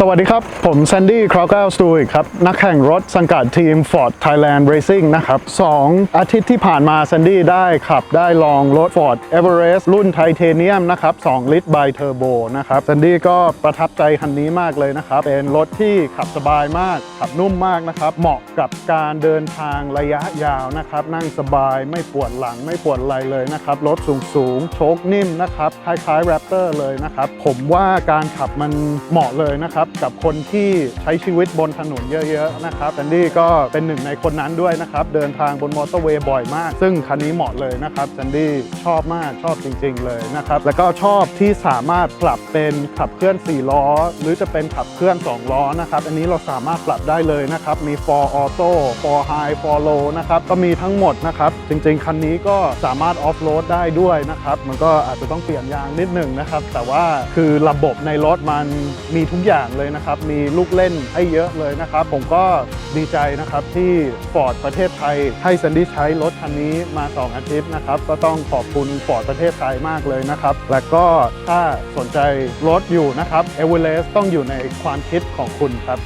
สวัสดีครับ ผมแซนดี้คราวเกลสตูอีกครับ นักแข่งรถสังกัดทีม Ford Thailand Racing นะครับสองอาทิตย์ที่ผ่านมาแซนดี้ได้ขับได้ลองรถ Ford Everest รุ่นไทเทเนียมนะครับ 2 ลิตร by Turbo นะครับแซนดี้ก็ประทับใจคันนี้มากเลยนะครับ เป็นรถที่ขับสบายมาก ขับนุ่มมากนะครับ เหมาะกับการเดินทางระยะยาวนะครับ นั่งสบายไม่ปวดหลังไม่ปวดไหล่เลยนะครับ รถสูงสูงโชคนิ่มนะครับคล้ายๆ Raptor เลยนะครับผมว่าการขับมันเหมาะเลยนะครับกับคนที่ใช้ชีวิตบนถนนเยอะๆนะครับแอนดี้ก็เป็นหนึ่งในคนนั้นด้วยนะครับ เดินทางบนมอเตอร์เวย์บ่อยมาก ซึ่งคันนี้เหมาะเลยนะครับแอนดี้ชอบมากชอบจริง ๆ เลยนะครับ แล้วก็ชอบที่สามารถปรับเป็นขับเคลื่อน 4 ล้อ หรือจะเป็นขับเคลื่อน 2 ล้อนะครับ อันนี้เราสามารถปรับได้เลยนะครับ มี for auto for high for low นะครับ ก็มีทั้งหมดนะครับ จริง ๆ คันนี้ก็สามารถ off road ได้ด้วยนะครับ มันก็อาจจะต้องเปลี่ยนยางนิดหนึ่งนะครับ แต่ว่าคือระบบในรถมันมีทุกอย่างเลยนะครับ มีลูกเล่นให้เยอะเลยนะครับ ผมก็ดีใจนะครับที่ Ford ประเทศไทย ให้ซันดี้ใช้รถคันนี้มา 2 อาทิตย์นะครับ ก็ต้องขอบคุณ Ford ประเทศไทยมากเลยนะครับ และก็ถ้าสนใจรถอยู่นะครับ e v e r e s t ต้องอยู่ในความคิดของคุณครับ